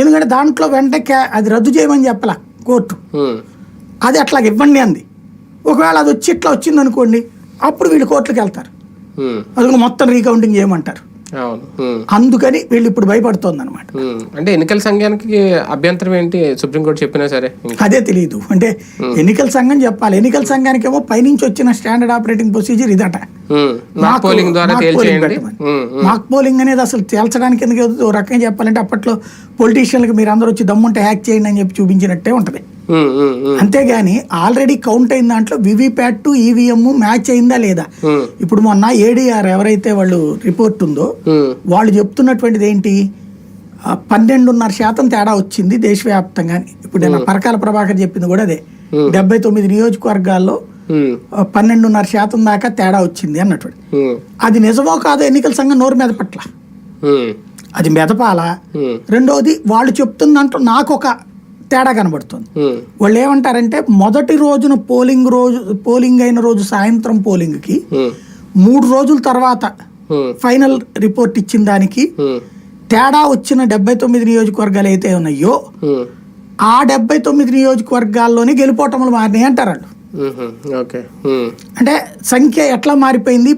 ఎందుకంటే దాంట్లో వెంటనే క్యా- అది రద్దు చేయమని చెప్పాల కోర్టు. అది అట్లా ఇవ్వండి అంది. ఒకవేళ అది వచ్చి ఇట్లా వచ్చింది అనుకోండి అప్పుడు వీళ్ళు కోర్టులకు వెళ్తారు. అది మొత్తం రీకౌంటింగ్ చేయమంటారు. అందుకని వీళ్ళు ఇప్పుడు భయపడుతోంది అనమాట. అంటే ఎన్నికల సంఘానికి అభ్యంతరం ఏంటి? సుప్రీంకోర్టు చెప్పినా సరే అదే తెలియదు అంటే ఎన్నికల సంఘం చెప్పాలి. ఎన్నికల సంఘానికి ఏమో పైనుంచి వచ్చిన స్టాండర్డ్ ఆపరేటింగ్ ప్రొసీజర్ ఇదట. మాక్ పోలింగ్ ద్వారా తేల్చేయండి. మాక్ పోలింగ్ అనేది అసలు తేల్చడానికి ఎందుకు రకంగా చెప్పాలంటే అప్పట్లో పొలిటీషియన్లకు మీరు అందరూ వచ్చి దమ్ముంటే హ్యాక్ చేయండి అని చెప్పి చూపించినట్టే ఉంటది. అంతేగాని ఆల్రెడీ కౌంట్ అయిన దాంట్లో వివిప్యాట్ టు ఈవీఎం మ్యాచ్ అయిందా లేదా? ఇప్పుడు మొన్న ఏడీఆర్ ఎవరైతే వాళ్ళు రిపోర్ట్ ఉందో వాళ్ళు చెప్తున్నటువంటిది ఏంటి? పన్నెండున్నర శాతం తేడా వచ్చింది దేశవ్యాప్తంగా ఇప్పుడు నేను పరకాల ప్రభాకర్ చెప్పింది కూడా అదే. డెబ్బై తొమ్మిది నియోజకవర్గాల్లో పన్నెండున్నర శాతం దాకా తేడా వచ్చింది అన్నట్టు అది నిజమో కాదో ఎన్నికల సంఘం నోరు మీద పట్ల. అది మెదపాల రెండోది వాళ్ళు చెప్తున్న దాంట్లో నాకు ఒక తేడా కనబడుతుంది. వాళ్ళు ఏమంటారంటే మొదటి రోజున పోలింగ్ రోజు పోలింగ్ అయిన రోజు సాయంత్రం పోలింగ్కి మూడు రోజుల తర్వాత ఫైనల్ రిపోర్ట్ ఇచ్చిన దానికి తేడా వచ్చిన డెబ్బై తొమ్మిది నియోజకవర్గాలు అయితే ఉన్నాయో ఆ డెబ్బై తొమ్మిది నియోజకవర్గాల్లోనే గెలుపోటములు మారినాయి అంటారు Mm-hmm. Okay mm. అంటే సంఖ్య ఎట్లా మారిపోయింది?